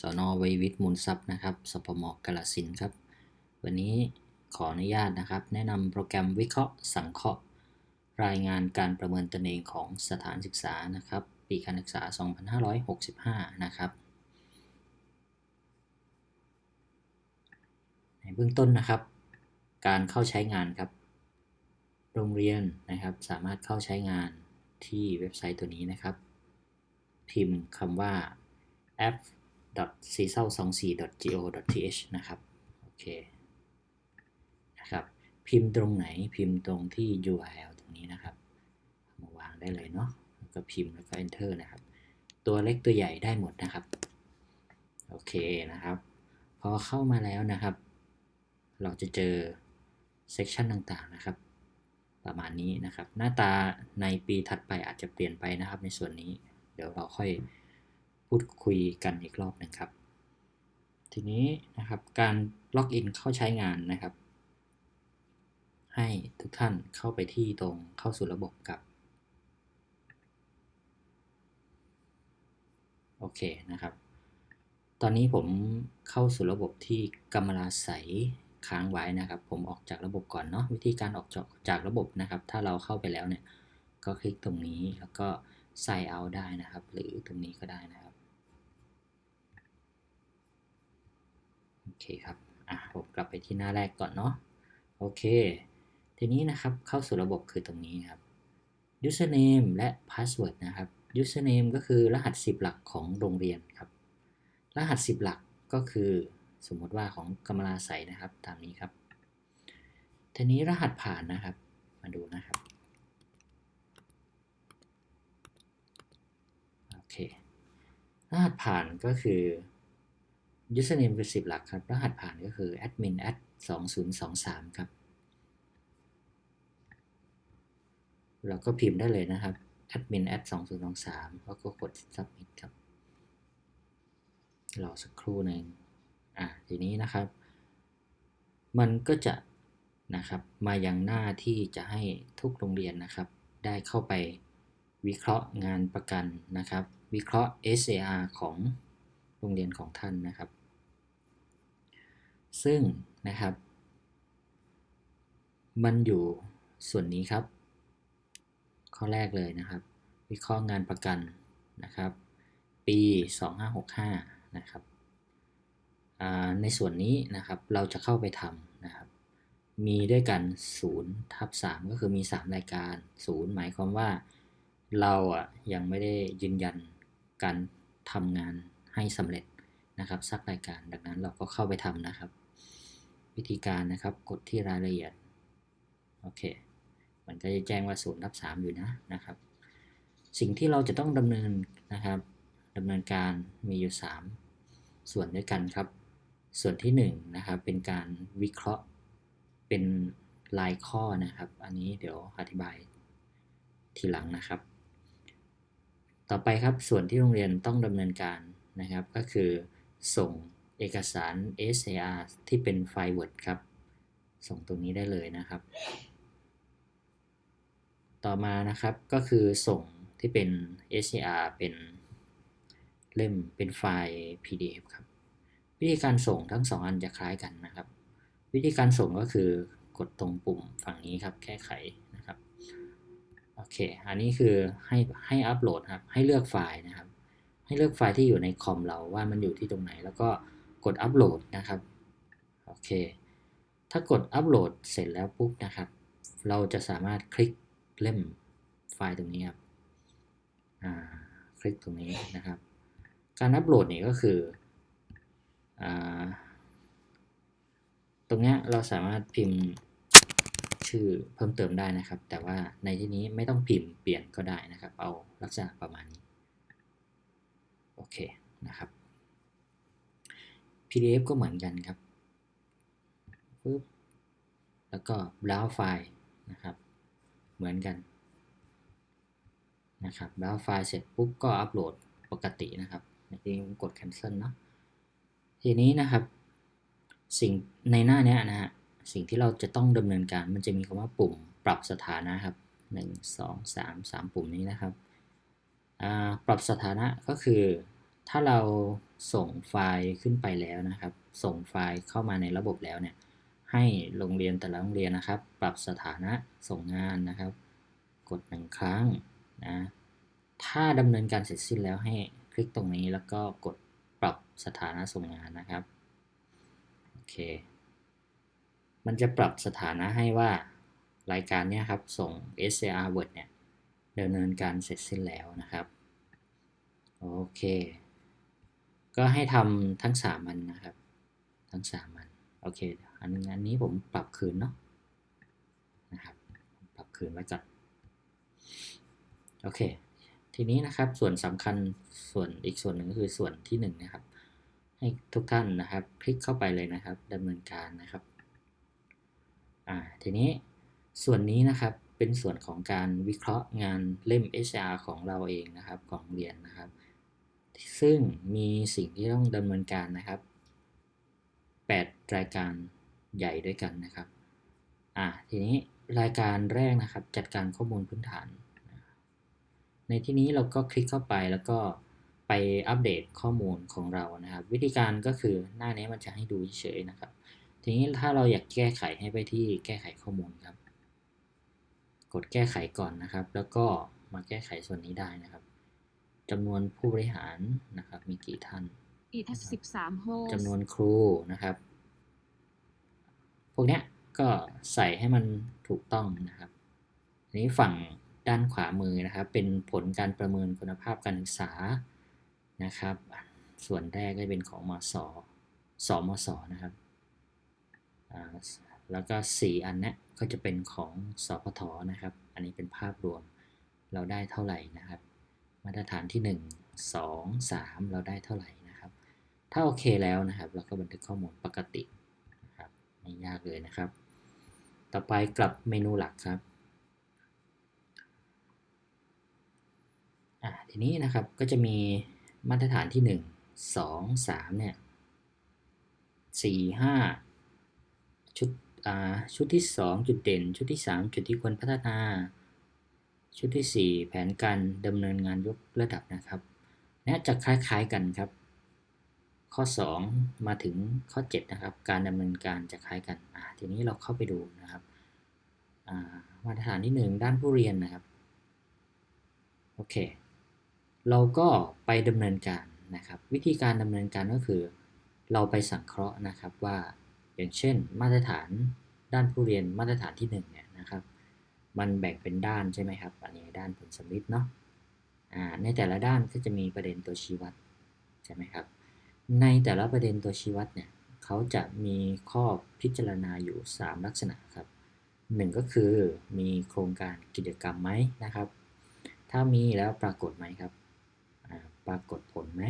สนวัยวิทย์มูลทรัพย์นะครับสพมกาลสินครับ วันนี้ขออนุญาตนะครับ แนะนำโปรแกรมวิเคราะห์สังเคราะห์ รายงานการประเมินตนเองของสถานศึกษานะครับ ปีการศึกษา 2565 นะครับ ในเบื้องต้นนะครับ การเข้าใช้งานครับ โรงเรียนนะครับสามารถเข้าใช้งานที่เว็บไซต์ตัวนี้นะครับ พิมพ์คำว่า app c s a l 2 4 go th นะครับโอเคนะครับพิมพ์ตรงไหนพิมพ์ตรงที่ URL ตรงนี้นะครับมาวางได้เลยเนาะแล้วก็พิมพ์แล้วก็ enter นะครับ ตัวเล็กตัวใหญ่ได้หมดนะครับโอเคนะครับ พอเข้ามาแล้วนะครับ เราจะเจอ section ต่างๆนะครับ ประมาณนี้นะครับ หน้าตาในปีถัดไปอาจจะเปลี่ยนไปนะครับในส่วนนี้ เดี๋ยวเราค่อย พูดคุยกันอีกรอบหนึ่งครับ ทีนี้นะครับการล็อกอินเข้าใช้งานนะครับ ให้ทุกท่านเข้าไปที่ตรงเข้าสู่ระบบกับโอเคนะครับ ตอนนี้ผมเข้าสู่ระบบที่กำมะลาใสค้างไว้นะครับ ผมออกจากระบบก่อนเนาะวิธีการออกจากจากระบบนะครับ ถ้าเราเข้าไปแล้วเนี่ยก็คลิกตรงนี้แล้วก็ sign out ได้นะครับ หรือตรงนี้ก็ได้นะครับ โอ เคครับอะผมกลับไปที่หน้าแรกก่อนเนาะโอเค ทีนี้นะครับเข้าสู่ระบบคือตรงนี้ครับ username และ password นะครับ username ก็คือรหัส 10 หลักของโรงเรียนครับ รหัส 10 หลักก็คือสมมติว่าของกำมลาใสนะครับตามนี้ครับ ทีนี้รหัสผ่านนะครับ มาดูนะครับ โอเค รหัสผ่านก็คือ username คือ 10 หลักครับ รหัสผ่านก็คือ admin at 2023 ครับ เราก็พิมพ์ได้เลยนะครับ admin at 2023 แล้วก็กด submit ครับ รอสักครู่หนึ่งอะทีนี้นะครับ มันก็จะนะครับ มายังหน้าที่จะให้ทุกโรงเรียนนะครับ ได้เข้าไปวิเคราะห์งานประกันนะครับ วิเคราะห์ SAR ของโรงเรียนของท่านนะครับ ซึ่งนะครับ มันอยู่ส่วนนี้ครับ ข้อแรกเลยนะครับ วิเคราะห์งานประกันนะครับ ปี 2565 นะครับในส่วนนี้นะครับเราจะเข้าไปทำนะครับ มีด้วยกัน0ทับ3ก็คือมี 3 รายการ 0 หมายความว่าเราอะยังไม่ได้ยืนยันการทำงานให้สำเร็จ นะครับสักรายการ ดังนั้นเราก็เข้าไปทำนะครับ วิธีการนะครับกดที่รายละเอียดโอเคมันก็จะแจ้งว่า0ทับ3อยู่นะนะครับ สิ่งที่เราจะต้องดำเนินนะครับดำเนินการมีอยู่ 3 ส่วนด้วยกันครับ ส่วนที่1นนะครับเป็นการวิเคราะห์เป็นลายข้อนะครับ อันนี้เดี๋ยวอธิบายทีหลังนะครับ ต่อไปครับส่วนที่โรงเรียนต้องดำเนินการนะครับ ก็คือ ส่งเอกสาร SAR ที่เป็นไฟล์ Word ครับ ส่งตรงนี้ได้เลยนะครับ ต่อมานะครับก็คือส่งที่เป็น SAR เป็นเล่มเป็นไฟล์ PDF ครับ วิธีการส่งทั้ง2อันจะคล้ายกันนะครับ วิธีการส่งก็คือกดตรงปุ่มฝั่งนี้ครับ แก้ไขนะครับ โอเค อันนี้คือให้ให้อัปโหลดครับ ให้เลือกไฟล์นะครับ ให้เลือกไฟล์ที่อยู่ในคอมเราว่ามันอยู่ที่ตรงไหน แล้วก็กดอัปโหลดนะครับโอเคถ้ากดอัปโหลดเสร็จแล้วปุ๊บนะครับ เราจะสามารถคลิกเล่มไฟล์ตรงนี้ครับคลิกตรงนี้นะครับ การอัปโหลดนี่ก็คือตรงนี้เราสามารถพิมพ์ชื่อเพิ่มเติมได้นะครับ แต่ว่าในที่นี้ไม่ต้องพิมพ์เปลี่ยนก็ได้นะครับ เอาลักษณะประมาณนี้ โอเคนะครับ PDF ก็เหมือนกันครับปึ๊บแล้วก็ browse ไฟล์นะครับ เหมือนกันนะครับ browse ไฟล์เสร็จปุ๊บก็อัปโหลดปกตินะครับในที่ผมกด cancel เนาะทีนี้นะครับ สิ่งในหน้านี้นะฮะสิ่งที่เราจะต้องดำเนินการมันจะมีคำว่าปุ่มปรับสถานะครับ 1 2 3 3 ปุ่มนี้นะครับ ปรับสถานะก็คือ ถ้าเราส่งไฟล์ขึ้นไปแล้วนะครับ ส่งไฟล์เข้ามาในระบบแล้วเนี่ย ให้โรงเรียนแต่ละโรงเรียนนะครับ ปรับสถานะส่งงานนะครับ กดหนึ่งครั้งนะ ถ้าดำเนินการเสร็จสิ้นแล้วให้คลิกตรงนี้แล้วก็กดปรับสถานะส่งงานนะครับ โอเค มันจะปรับสถานะให้ว่ารายการนี้ครับ ส่ง SCR Word เนี่ย ดำเนินการเสร็จสิ้นแล้วนะครับ โอเค ก็ให้ทำทั้ง 3 มันนะครับ ทั้ง 3 มัน โอเค อันอันนี้ผมปรับคืนเนาะนะครับ ปรับคืนไว้ก่อนโอเค ทีนี้นะครับส่วนสำคัญส่วนอีกส่วนหนึ่งก็คือส่วนที่1นงนะครับ ให้ทุกท่านนะครับ คลิกเข้าไปเลยนะครับดำเนินการนะครับ อ่า ทีนี้ส่วนนี้นะครับ เป็นส่วนของการวิเคราะห์งานเล่ม HR ของเราเองนะครับของเรียนนะครับ ซึ่งมีสิ่งที่ต้องดำเนินการนะครับ 8 รายการใหญ่ด้วยกันนะครับอ่าทีนี้รายการแรกนะครับ จัดการข้อมูลพื้นฐาน ในที่นี้เราก็คลิกเข้าไปแล้วก็ไปอัปเดตข้อมูลของเรานะครับ วิธีการก็คือหน้านี้มันจะให้ดูเฉยๆนะครับ ทีนี้ถ้าเราอยากแก้ไขให้ไปที่แก้ไขข้อมูลครับ กดแก้ไขก่อนนะครับ แล้วก็มาแก้ไขส่วนนี้ได้นะครับจำนวนผู้บริหารนะครับมีกี่ท่านอีทัสสิบสามโฮสจำนวนครูนะครับ พวกเนี้ยก็ใส่ให้มันถูกต้องนะครับอันนี้ฝั่งด้านขวามือนะครับ เป็นผลการประเมินคุณภาพการศึกษานะครับ ส่วนแรกก็เป็นของมสสมสนะครับอ่าแล้วก็ 4 อันเนี้ย ก็จะเป็นของสพทนะครับ อันนี้เป็นภาพรวมเราได้เท่าไหร่นะครับ มาตรฐานที่ 1 2 3 เราได้เท่าไหร่นะครับ ถ้าโอเคแล้วนะครับเราก็บันทึกข้อมูลปกตินะครับไม่ยากเลยนะครับ ต่อไปกลับเมนูหลักครับอ่าทีนี้นะครับก็จะมีมาตรฐานที่ 1 2 3เนี่ย4 5 ชุด ชุดที่ 2 จุดเด่น ชุดที่ 3 จุดที่ควรพัฒนา ชุดที่ 4 แผนการดำเนินงานยกระดับนะครับนี่จะคล้ายๆกันครับ ข้อ 2 มาถึงข้อ 7 นะครับ การดำเนินการจะคล้ายกันทีนี้เราเข้าไปดูนะครับมาตรฐานที่ 1 ด้านผู้เรียนนะครับโอเคเราก็ไปดำเนินการนะครับ วิธีการดำเนินการก็คือ เราไปสังเคราะห์นะครับว่า อย่างเช่น มาตรฐานด้านผู้เรียนมาตรฐานที่1เนี่ยนะครับ มันแบ่งเป็นด้านใช่ไหมครับ อันนี้ด้านผลสำลิดเนาะในแต่ละด้านก็จะมีประเด็นตัวชี้วัดใช่ไหมครับ ในแต่ละประเด็นตัวชี้วัดเนี่ยเขาจะมีข้อพิจารณาอยู่ 3 ลักษณะครับหนึ่งก็คือมีโครงการกิจกรรมไหมนะครับ ถ้ามีแล้วปรากฏไหมครับ ปรากฏผลไหม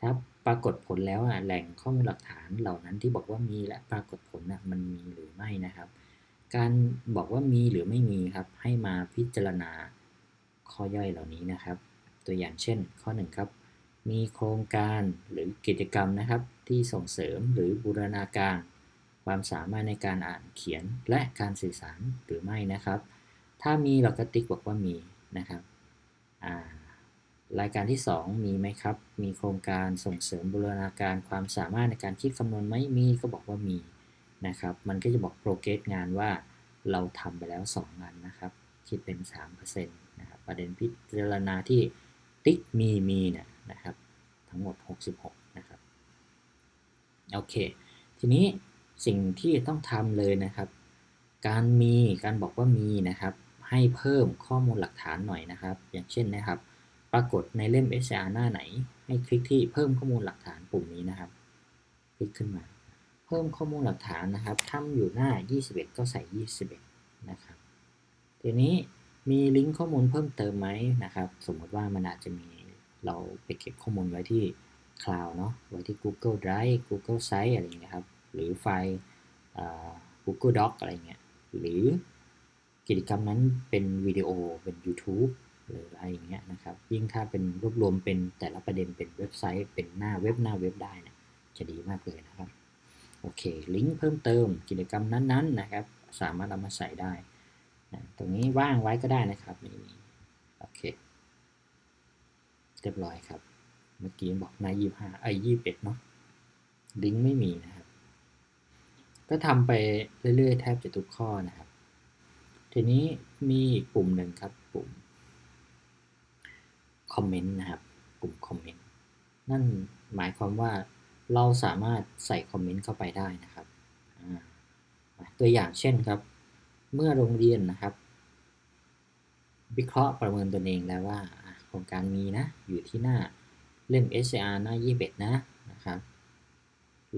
ถ้า ปรากฏผลแล้วอะแหล่งข้อมูลหลักฐานเหล่านั้นที่บอกว่ามีและปรากฏผลอะมันมีหรือไม่นะครับ การบอกว่ามีหรือไม่มีครับ ให้มาพิจารณาข้อย่อยเหล่านี้นะครับ ตัวอย่างเช่น ข้อ1ครับมีโครงการหรือกิจกรรมนะครับ ที่ส่งเสริมหรือบูรณาการ ความสามารถในการอ่านเขียนและการสื่อสารหรือไม่นะครับ ถ้ามีเราก็ติ๊กบอกว่ามีนะครับอ่า รายการที่ 2 มีไหมครับ มีโครงการส่งเสริมบูรณาการความสามารถในการคิดคำนวณไหมมีก็บอกว่ามีนะครับ มันก็จะบอกโปรเกรสงานว่าเราทำไปแล้ว 2 งานนะครับ คิดเป็น3%นะครับ ประเด็นพิจารณาที่ติ๊กมีมีเนี่ยนะครับ ทั้งหมด 66 นะครับ โอเค ทีนี้สิ่งที่ต้องทำเลยนะครับ การมี การบอกว่ามีนะครับ ให้เพิ่มข้อมูลหลักฐานหน่อยนะครับ อย่างเช่นนะครับ ปรากฏในเล่ม HR หน้าไหน ให้คลิกที่เพิ่มข้อมูลหลักฐานปุ่มนี้นะครับ คลิกขึ้นมา เพิ่มข้อมูลหลักฐานนะครับถ้าอยู่หน้า 21 ก็ใส่ 21 นะครับ ทีนี้มีลิงก์ข้อมูลเพิ่มเติมไหมนะครับ สมมติว่ามันอาจจะมีเราไปเก็บข้อมูลไว้ที่คลาวด์เนาะไว้ที่ Google Drive Google Site อะไรอย่างเงี้ยครับ หรือไฟล์ Google Doc อะไรเงี้ย หรือกิจกรรมนั้นเป็นวิดีโอเป็น YouTube หรืออะไรอย่างเงี้ยนะครับ ยิ่งถ้าเป็นรวบรวมเป็นแต่ละประเด็นเป็นเว็บไซต์ เป็นหน้าเว็บหน้าเว็บได้นี่ยจะดีมากเลยนะครับโอเค ลิงก์เพิ่มเติมกิจกรรมนั้นๆนะครับ สามารถเอามาใส่ได้นะตรงนี้ว่างไว้ก็ได้นะครับไม่โอเคเรียบร้อยครับ เมื่อกี้บอกหน้ายี่ห้าไอ้ยี่สิบเอ็ดเนาะลิงก์ไม่มีนะครับ ก็ทำไปเรื่อยๆ แทบจะทุกข้อนะครับ ทีนี้มีปุ่มหนึ่งครับปุ่ม คอมเมนต์นะครับ ปุ่มคอมเมนต์ นั่นหมายความว่าเราสามารถใส่คอมเมนต์เข้าไปได้นะครับ ตัวอย่างเช่นครับ เมื่อโรงเรียนนะครับ วิเคราะห์ประเมินตนเองแล้วว่าโครงการมีนะ อยู่ที่หน้าเล่ม SCR หน้า 21 นะนะครับ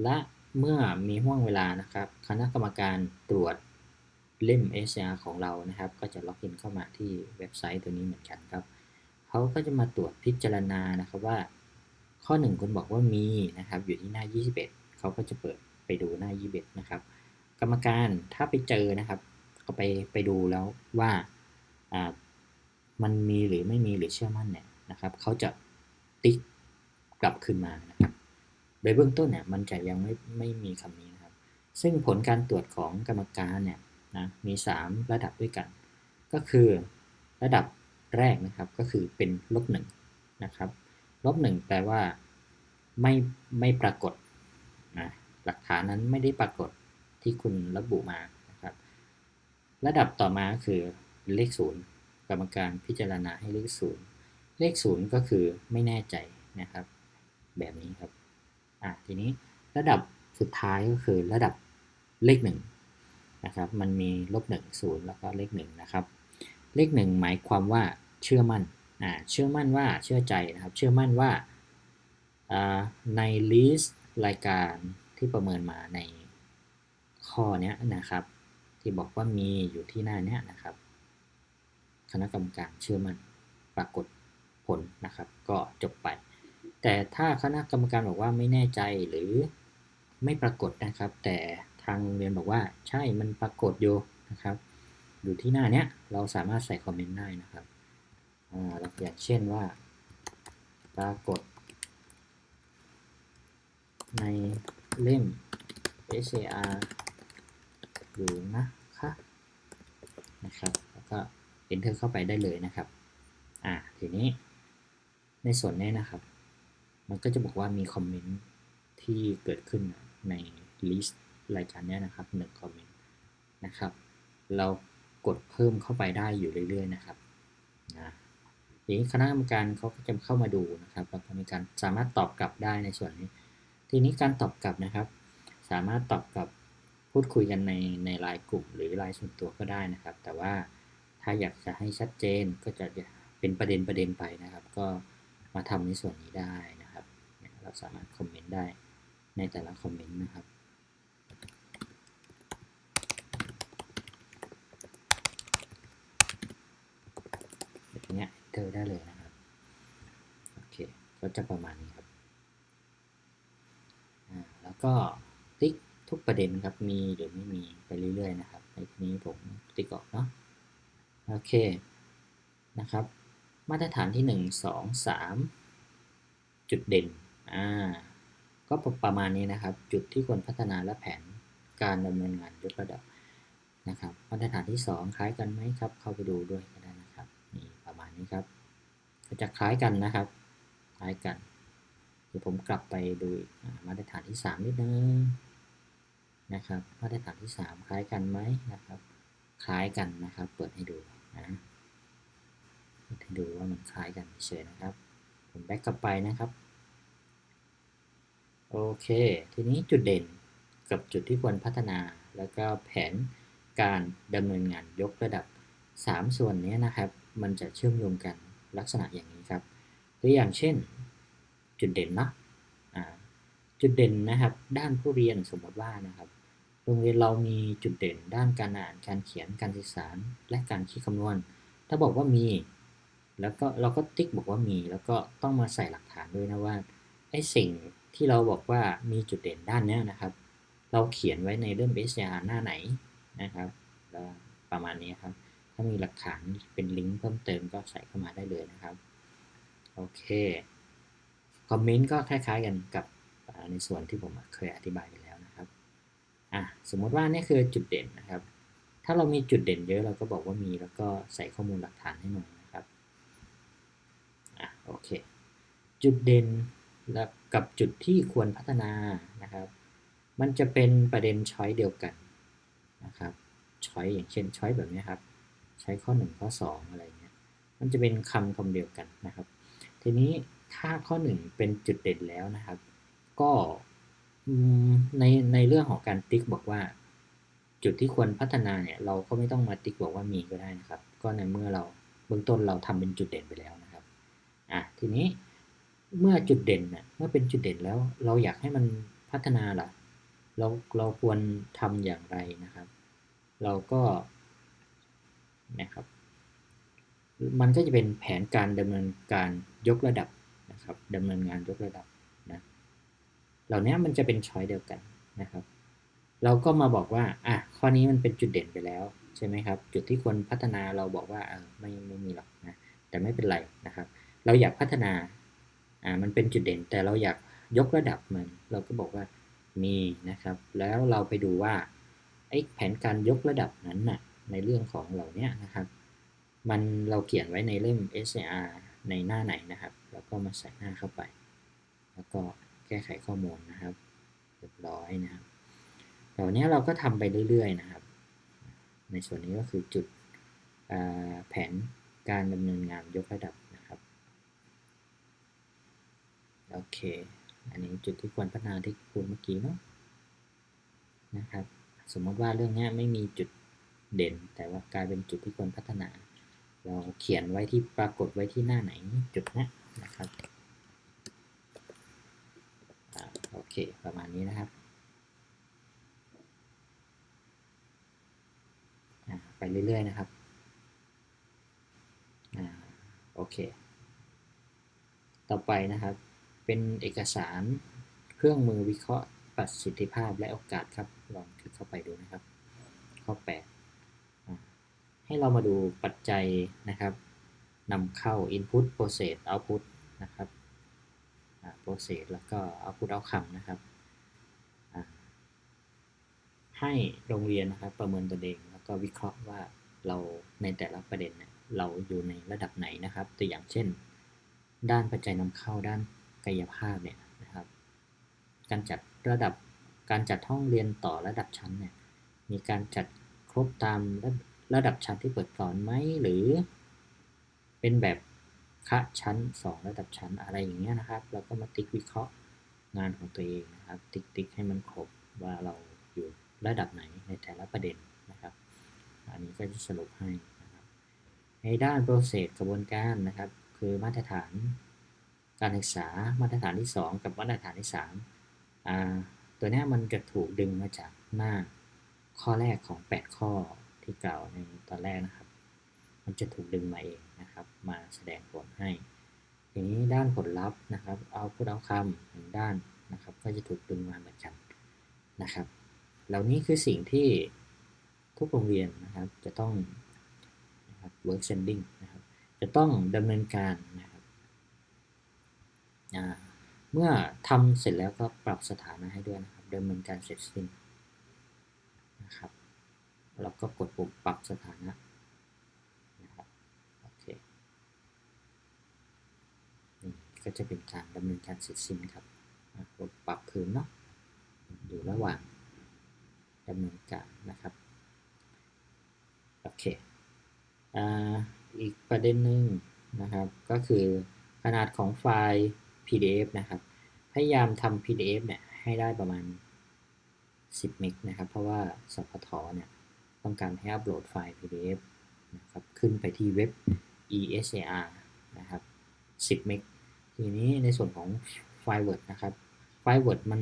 และเมื่อมีห่วงเวลานะครับ คณะกรรมการตรวจเล่ม SCR ของเรานะครับ ก็จะล็อกอินเข้ามาที่เว็บไซต์ตัวนี้เหมือนกันครับ เขาก็จะมาตรวจพิจารณานะครับว่า ข้อ 1 คุณบอกว่ามีนะครับ อยู่ที่หน้า 21 เขาก็จะเปิดไปดูหน้า 21 นะครับ กรรมการถ้าไปเจอนะครับก็ไปไปดูแล้วว่ามันมีหรือไม่มีหรือเชื่อมั่นเนี่ยนะครับเขาจะติ๊กกลับคืนมานะครับโดยเบื้องต้นเนี่ยมันจะยังไม่ไม่มีคำนี้นะครับ ซึ่งผลการตรวจของกรรมการเนี่ยนะมี 3 ระดับด้วยกัน ก็คือระดับ แรกนะครับก็คือเป็นลบหนึ่งนะครับลบหนึ่งแปลว่าไม่ไม่ปรากฏนะหลักฐานนั้นไม่ได้ปรากฏที่คุณระบุมานะครับระดับต่อมาคือเลขศูนย์กรรมการพิจารณาให้เลขศูนย์เลขศูนย์ก็คือไม่แน่ใจนะครับ แบบนี้ครับอะทีนี้ระดับสุดท้ายก็คือระดับเลขหนึ่งนะครับ มันมีลบหนึ่งศูนย์แล้วก็เลขหนึ่งนะครับ เลขหนึ่งหมายความว่า เชื่อมั่นอ่าเชื่อมั่นว่าเชื่อใจนะครับเชื่อมั่นว่าในลิสต์รายการที่ประเมินมาในข้อนี้นะครับ ที่บอกว่ามีอยู่ที่หน้านี้นะครับ คณะกรรมการเชื่อมั่นปรากฏผลนะครับ ก็จบไป แต่ถ้าคณะกรรมการบอกว่าไม่แน่ใจหรือไม่ปรากฏนะครับ แต่ทางโรงเรียนบอกว่าใช่มันปรากฏอยู่นะครับ อยู่ที่หน้านี้เราสามารถใส่คอมเมนต์ได้นะครับ อ่าเราอย่างเช่นว่าปรากฏ ในเล่ม SAR อยู่นะคะนะครับแล้วก็ enter เข้าไปได้เลยนะครับ อ่าทีนี้ในส่วนนี้นะครับ มันก็จะบอกว่ามีคอมเมนต์ที่เกิดขึ้นในลิสต์รายการนี้นะครับหนึ่งคอมเมนต์นะครับ เรากดเพิ่มเข้าไปได้อยู่เรื่อยๆนะครับนะ ทีนี้คณะกรรมการเขาก็จะเข้ามาดูนะครับแล้วก็มีการสามารถตอบกลับได้ในส่วนนี้ ทีนี้การตอบกลับนะครับ สามารถตอบกลับพูดคุยกันในในไลน์กลุ่ม หรือไลน์ส่วนตัวก็ได้นะครับ แต่ว่าถ้าอยากจะให้ชัดเจนก็จะเป็นประเด็นประเด็นไปนะครับ ก็มาทำในส่วนนี้ได้นะครับ เราสามารถคอมเมนต์ได้ในแต่ละคอมเมนต์นะครับเนี้ยเ n อได้เลยนะครับ โอเค ก็จะประมาณนี้ครับ แล้วก็ติ๊กทุกประเด็นครับ มีหรือไม่มีไปเรื่อยๆนะครับ ในที่นี้ผมติ๊กออกเนาะ โอเค นะครับ มาตรฐานที่ 1 2 3 จุดเด่น อ่า ก็ประมาณนี้นะครับ จุดที่ควรพัฒนาและแผนการดำเนินงานยกระดับนะครับ มาตรฐานที่ 2 คล้ายกันไหมครับ เข้าไปดูด้วยก็ได้นะครับ นี่ประมาณนี้ครับ ก็จะคล้ายกันนะครับ ล้ายกันเดี๋ยวผมกลับไปดูมาตรฐานที่ 3 นิดนึงนะครับมาตรฐานที่ 3 คล้ายกันไหมนะครับ คล้ายกันนะครับ เปิดให้ดูนะเปิดให้ดูว่ามันคล้ายกันเฉยนะครับ ผมแบ็กกลับไปนะครับโอเค ทีนี้จุดเด่นกับจุดที่ควรพัฒนา แล้วก็แผนการดำเนินงานยกระดับ 3 ส่วนนี้นะครับ มันจะเชื่อมโยงกันลักษณะอย่างนี้ครับ ตัวอย่างเช่น จุดเด่นนะจุดเด่นนะครับด้านผู้เรียนสมมติว่านะครับ โรงเรียนเรามีจุดเด่นด้านการอ่านการเขียนการสื่อสารและการคิดคำนวณ ถ้าบอกว่ามี แล้วก็เราก็ติ๊กบอกว่ามี แล้วก็ต้องมาใส่หลักฐานด้วยนะว่าไอ้สิ่งที่เราบอกว่ามีจุดเด่นด้านนี้นะครับ เราเขียนไว้ในเรื่อง SCR หน้าไหนนะครับแล้วประมาณนี้ครับ ถ้ามีหลักฐานเป็นลิงก์เพิ่มเติมก็ใส่เข้ามาได้เลยนะครับ โอเคคอมเมนต์ก็คล้ายๆกันกับในส่วนที่ผมเคยอธิบายไปแล้วนะครับอะสมมติว่านี่คือจุดเด่นนะครับ ถ้าเรามีจุดเด่นเยอะเราก็บอกว่ามีแล้วก็ใส่ข้อมูลหลักฐานให้หน่อยนะครับอะโอเค จุดเด่นและกับจุดที่ควรพัฒนานะครับ มันจะเป็นประเด็นช้อยเดียวกันนะครับช้อยอย่างเช่นช้อยแบบนี้ครับ ใช้ข้อ 1 ข้อ 2 อะไรเงี้ย มันจะเป็นคำคำเดียวกันนะครับ ทีนี้ถ้าข้อ1เป็นจุดเด่นแล้วนะครับ ก็ในในเรื่องของการติ๊กบอกว่า จุดที่ควรพัฒนาเนี่ย เราก็ไม่ต้องมาติ๊กบอกว่ามีก็ได้นะครับ ก็ในเมื่อเราเบื้องต้นเราทำเป็นจุดเด่นไปแล้วนะครับอะทีนี้เมื่อจุดเด่นเนี่ยเมื่อเป็นจุดเด่นแล้ว เราอยากให้มันพัฒนาล่ะเราเราควรทำอย่างไรนะครับ เราก็นะครับ มันก็จะเป็นแผนการดำเนินการยกระดับนะครับดำเนินงานยกระดับนะเหล่านี้มันจะเป็นช้อยเดียวกันนะครับ เราก็มาบอกว่าอะข้อนี้มันเป็นจุดเด่นไปแล้วใช่ไหมครับ จุดที่ควรพัฒนาเราบอกว่าเออไม่ไม่มีหรอกนะแต่ไม่เป็นไรนะครับ เราอยากพัฒนาอ่ามันเป็นจุดเด่น แต่เราอยากยกระดับมัน เราก็บอกว่ามีนะครับ แล้วเราไปดูว่าไอ้แผนการยกระดับนั้นน่ะในเรื่องของเหล่านี้นะครับ มันเราเขียนไว้ในเล่ม SAR ในหน้าไหนนะครับ แล้วก็มาใส่หน้าเข้าไป แล้วก็แก้ไขข้อมูลนะครับเรียบร้อยนะครับเหล่านี้เราก็ทำไปเรื่อยๆนะครับ ในส่วนนี้ก็คือจุดแผนการดำเนินงานยกระดับนะครับ โอเค อันนี้จุดที่ควรพัฒนาที่พูดเมื่อกี้เนาะนะครับ สมมติว่าเรื่องนี้ไม่มีจุดเด่น แต่ว่ากลายเป็นจุดที่ควรพัฒนา เราเขียนไว้ที่ปรากฏไว้ที่หน้าไหนจุดนี้นะครับโอเค ประมาณนี้นะครับ ไปเรื่อย ๆ นะครับโอเค ต่อไปนะครับ เป็นเอกสารเครื่องมือวิเคราะห์ประสิทธิภาพและโอกาสครับ ลองคลิกเข้าไปดูนะครับ ข้อ 8 ให้เรามาดูปัจจัยนะครับนำเข้า input process output นะครับ process แล้วก็ output outcome นะครับ ให้โรงเรียนนะครับประเมินตัวเอง แล้วก็วิเคราะห์ว่าเราในแต่ละประเด็นเนี่ยเราอยู่ในระดับไหนนะครับ ตัวอย่างเช่น ด้านปัจจัยนำเข้าด้านกายภาพเนี่ยนะครับ การจัดระดับการจัดห้องเรียนต่อระดับชั้นเนี่ยมีการจัดครบตาม ระดับชั้นที่เปิดสอนไหมหรือ เป็นแบบคะชั้น 2 ระดับชั้นอะไรอย่างเงี้ยนะครับเราก็มาติ๊กวิเคราะห์งานของตัวเองนะครับ ติ๊กติ๊กให้มันครบว่าเราอยู่ระดับไหนในแต่ละประเด็นนะครับ อันนี้ก็จะสรุปให้นะครับในด้าน process กระบวนการนะครับ คือมาตรฐานการศึกษามาตรฐานที่ 2 กับมาตรฐานที่3อ่าตัวนี้มันจะถูกดึงมาจากหน้าข้อแรกของ 8 ข้อ ที่กล่าวในตอนแรกนะครับ มันจะถูกดึงมาเองนะครับ มาแสดงผลให้ ทีนี้ด้านผลลัพธ์นะครับเอาพูดเอาคำหนึ่งด้านนะครับ ก็จะถูกดึงมาเหมือนกันนะครับ เหล่านี้คือสิ่งที่ทุกโรงเรียนนะครับจะต้องนะครับ work sending นะครับจะต้องดำเนินการนะครับเมื่อทำเสร็จแล้วก็ปรับสถานะให้ด้วยนะครับดำเนินการเสร็จสิ้น แล้วก็กดปุ่มปรับสถานะนะครับโอเคนี่ก็จะเป็นการดำเนินการเสร็จสิ้นครับกดปรับคืนเนาะอยู่ระหว่างดำเนินการนะครับโอเคอีกประเด็นหนึ่งนะครับ ก็คือขนาดของไฟล์ PDF นะครับ พยายามทำ PDF เนี่ยให้ได้ประมาณ 10 เมกนะครับ เพราะว่าสพทเนี่ย ต้องการให้อัปโหลดไฟล์ PDF นะครับขึ้นไปที่เว็บ ESAR นะครับ 10 เมกทีนี้ในส่วนของไฟล์ Word นะครับไฟล์ Word มัน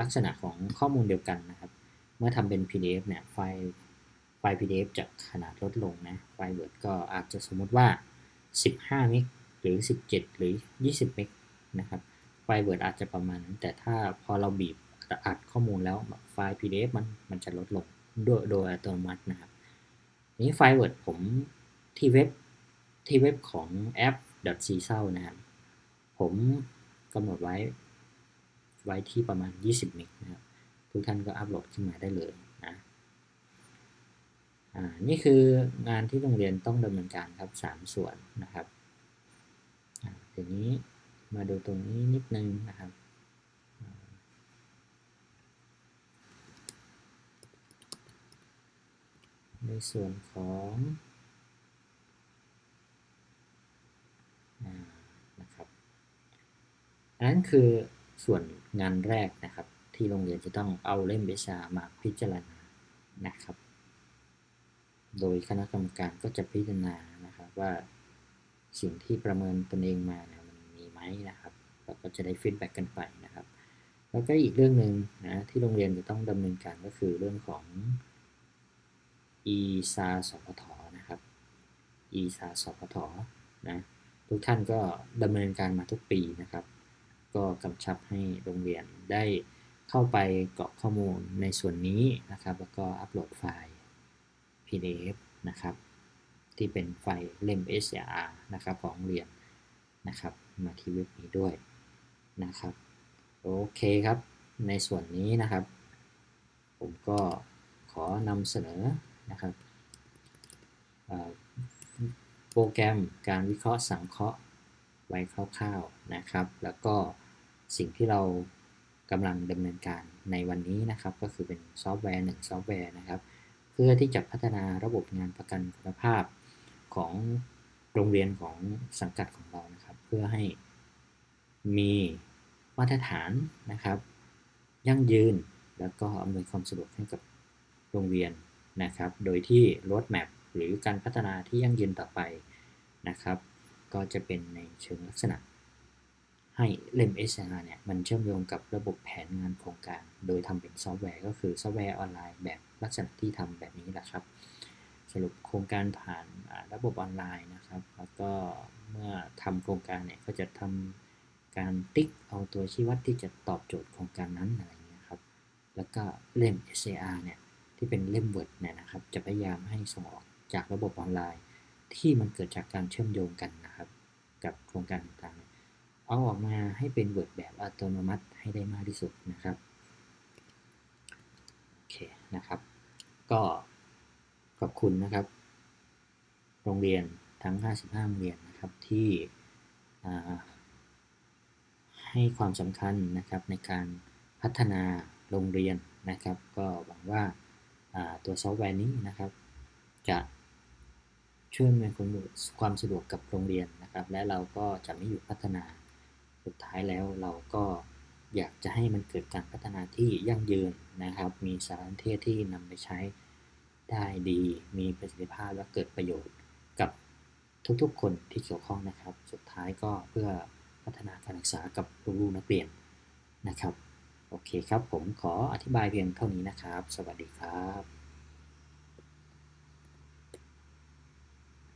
ลักษณะของข้อมูลเดียวกันนะครับ เมื่อทำเป็น PDF เนี่ยไฟล์ไฟล์ PDF จะขนาดลดลงนะไฟล์ Word ก็อาจจะสมมติว่า 15 เมกหรือ 17 หรือ 20 เมกนะครับไฟล์ Word อาจจะประมาณนั้น แต่ถ้าพอเราบีบอัดข้อมูลแล้วไฟล์ PDF มันมันจะลดลง โดยโดยอัตโนมัตินะครับนี้ไฟล์ Word ผมที่เว็บที่เว็บของแอป c s e l นะครับ ผมกำหนดไว้ไว้ที่ประมาณ 20 เมกนะครับ ทุกท่านก็อัปโหลดขึ้นมาได้เลยนะอ่านี่คืองานที่โรงเรียนต้องดำเนินการครับ 3 ส่วนนะครับทีนี้มาดูตรงนี้นิดนึงนะครับ ในส่วนของอนะครับอันนั้นคือส่วนงานแรกนะครับ ที่โรงเรียนจะต้องเอาเล่มวิชามาพิจารณานะครับ โดยคณะกรรมการก็จะพิจารณานะครับว่าสิ่งที่ประเมินตนเองมาเนี่ยมันมีไหมนะครับเราก็จะได้ฟีดแบ็กกันไปนะครับ แล้วก็อีกเรื่องหนึ่งนะที่โรงเรียนจะต้องดำเนินการก็คือเรื่องของ e s a สพทนะครับ e s a สพทนะทุกท่านก็ดำเนินการมาทุกปีนะครับ ก็กำชับให้โรงเรียนได้เข้าไปกรอกข้อมูลในส่วนนี้นะครับ แล้วก็อัปโหลดไฟล์ PDF นะครับ ที่เป็นไฟล์เล่ม SR นะครับของเรียนนะครับ มาที่เว็บนี้ด้วยนะครับ โอเคครับ ในส่วนนี้นะครับ ผมก็ขอนำเสนอ นะครับโปรแกรมการวิเคราะห์สังเคราะห์ไว้คร่าวๆนะครับ แล้วก็สิ่งที่เรากำลังดำเนินการในวันนี้นะครับ ก็คือเป็นซอฟต์แวร์หนึ่งซอฟต์แวร์นะครับ เพื่อที่จะพัฒนาระบบงานประกันคุณภาพของโรงเรียนของสังกัดของเรานะครับ เพื่อให้มีมาตรฐานนะครับ ยั่งยืนแล้วก็อำนวยความสะดวกให้กับโรงเรียน นะครับ โดยที่ road map หรือการพัฒนาที่ยั่งยืนต่อไปนะครับ ก็จะเป็นในเชิงลักษณะ ให้เล่ม SR เนี่ยมันเชื่อมโยงกับระบบแผนงานโครงการ โดยทำเป็นซอฟต์แวร์ก็คือซอฟต์แวร์ออนไลน์แบบลักษณะที่ทำแบบนี้แหละครับ สรุปโครงการผ่านระบบออนไลน์นะครับ แล้วก็เมื่อทำโครงการเนี่ยก็จะทำการติ๊กเอาตัวชี้วัดที่จะตอบโจทย์โครงการนั้นอะไรเงี้ยครับ แล้วก็เล่ม SAR เนี่ย ที่เป็นเล่ม Word เนี่ยนะครับ จะพยายามให้ส่งออกจากระบบออนไลน์ ที่มันเกิดจากการเชื่อมโยงกันนะครับ กับโครงการต่างๆ เอาออกมาให้เป็น Word แบบอัตโนมัติให้ได้มากที่สุดนะครับโอเคนะครับ ก็ขอบคุณนะครับ โรงเรียนทั้ง 55 โรงเรียนนะครับที่ให้ความสำคัญนะครับในการพัฒนาโรงเรียนนะครับ ก็หวังว่า ตัวซอฟต์แวร์นี้นะครับ จะช่วยอำนวยความสะดวกกับโรงเรียนนะครับ และเราก็จะไม่หยุดพัฒนา สุดท้ายแล้วเราก็อยากจะให้มันเกิดการพัฒนาที่ยั่งยืนนะครับ มีสารเทศที่นำไปใช้ได้ดี มีประสิทธิภาพและเกิดประโยชน์กับทุกๆ คนที่เกี่ยวข้องนะครับ สุดท้ายก็เพื่อพัฒนาการศึกษากับลูกนักเรียนนะครับ โอเคครับผมขออธิบายเพียงเท่านี้นะครับ สวัสดีครับ